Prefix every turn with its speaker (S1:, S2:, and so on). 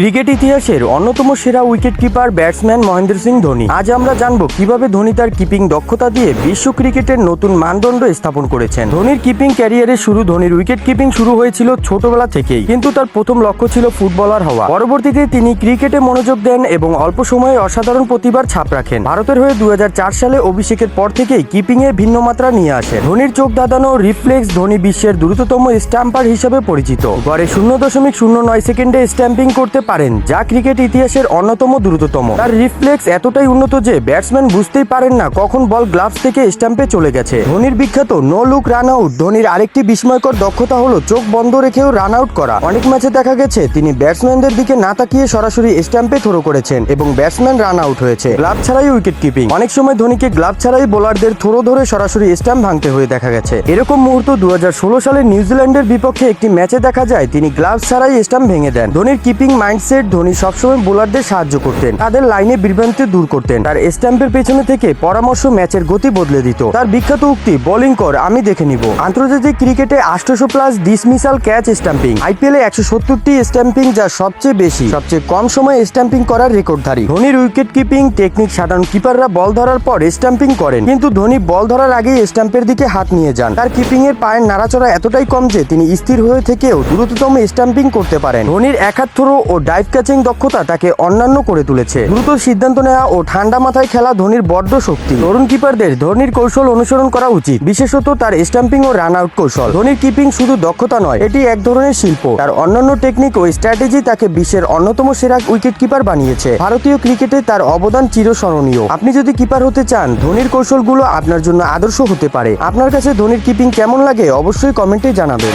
S1: Cricket ইতিহাসের অন্যতম সেরা wicket keeper batsman Mahendra Singh Dhoni. আজ আমরা জানব কীভাবে ধোনি তার কিপিং দক্ষতা দিয়ে বিশ্ব ক্রিকেটের নতুন মানদণ্ড স্থাপন করেছেন। ধোনির কিপিং ক্যারিয়ারের শুরু ধোনির উইকেট কিপিং শুরু হয়েছিল ছোটবেলা থেকেই, কিন্তু তার প্রথম লক্ষ্য ছিল ফুটবলার হওয়া। পরবর্তীতে তিনি ক্রিকেটে মনোযোগ দেন এবং অল্প সময়ে অসাধারণ প্রতিভার ছাপ রাখেন। ভারতের হয়ে দুহাজার চার সালে অভিষেকের পর থেকেই কিপিং এ ভিন্ন মাত্রা নিয়ে আসেন। ধোনির চোখ দাদানো রিফ্লেক্স ধোনি বিশ্বের দ্রুততম স্ট্যাম্পার হিসেবে পরিচিত। গড়ে শূন্য দশমিক শূন্য নয় সেকেন্ডে স্ট্যাম্পিং করতে পারেন, যা ক্রিকেট ইতিহাসের অন্যতম দ্রুততম। তার রিফ্লেক্স এতটাই উন্নত যে ব্যাটসম্যান বুঝতেই পারেন না কখন বল গ্লাভস থেকে স্ট্যাম্পে চলে গেছে। ধোনির বিখ্যাত নো লুক রান আউট, ধোনির আরেকটি বিস্ময়কর দক্ষতা হলো চোখ বন্ধ রেখেও রান আউট করা। অনেক ম্যাচে দেখা গেছে, তিনি ব্যাটসম্যানদের দিকে না তাকিয়ে সরাসরি স্ট্যাম্পে থ্রো করেছেন এবং ব্যাটসম্যান রান আউট হয়েছে। গ্লাভ ছাড়াই উইকেট কিপিং। অনেক সময় ধোনিকে গ্লাভ ছাড়াই বোলারদের থ্রো ধরে সরাসরি স্ট্যাম্প ভাঙতে হয়ে দেখা গেছে। এরকম মুহূর্ত দু হাজার ষোলো সালে নিউজিল্যান্ডের বিপক্ষে একটি ম্যাচে দেখা যায়, তিনি গ্লাভস ছাড়াই স্ট্যাম্প ভেঙে দেন। ধোনির কিপিং মাইন্ডসেট ধোনি সবসময় বোলারদের সাহায্য করতেন। তাদের লাইনে বিভ্রান্তি দূর করতেন। তার স্ট্যাম্পের পেছনে থেকে পরামর্শ ম্যাচের গতি বদলে দিত। তার বিখ্যাত উক্তি, বোলিং কর, আমি দেখে নিব। আন্তর্জাতিক ক্রিকেটে আটশোশো প্লাস ডিসমিসাল ক্যাচ স্ট্যাম্পিং। আইপিএলে একশো সত্তরটি স্ট্যাম্পিং যা সবচেয়ে বেশি। সবচেয়ে কম সময়ে স্ট্যাম্পিং করার রেকর্ডধারী। ধোনির উইকেট কিপিং টেকনিক সাধারণ কিপাররা বল ধরার পর স্ট্যাম্পিং করেন। কিন্তু ধোনি বল ধরার আগেই স্ট্যাম্পের দিকে হাত নিয়ে যান। তার কিপিং এর পায়ের নাড়াচড়া এতটাই কম যে তিনি স্থির হয়ে থেকেও দ্রুততম স্ট্যাম্পিং করতে পারেন। ধোনির একাত থ্রো ও ডাইভ ক্যাচিং দক্ষতা তাকে অন্যান্য করে তুলেছে। দ্রুত সিদ্ধান্ত নেওয়া ও ঠান্ডা মাথায় খেলা ধোনির বড্ড শক্তি। তরুণ কিপারদের ধোনির কৌশল অনুসরণ করা উচিত। বিশেষত তার স্ট্যাম্পিং ও রান আউট কৌশল। ধোনির কিপিং শুধু দক্ষতা নয়, এটি এক ধরনের শিল্প। তার অন্যান্য টেকনিক ও স্ট্র্যাটেজি তাকে বিশ্বের অন্যতম সেরা উইকেট কিপার বানিয়েছে। ভারতীয় ক্রিকেটে তার অবদান চিরস্মরণীয়। আপনি যদি কিপার হতে চান, ধোনির কৌশলগুলো আপনার জন্য আদর্শ হতে পারে। আপনার কাছে ধোনির কিপিং কেমন লাগে অবশ্যই কমেন্টে জানাবেন।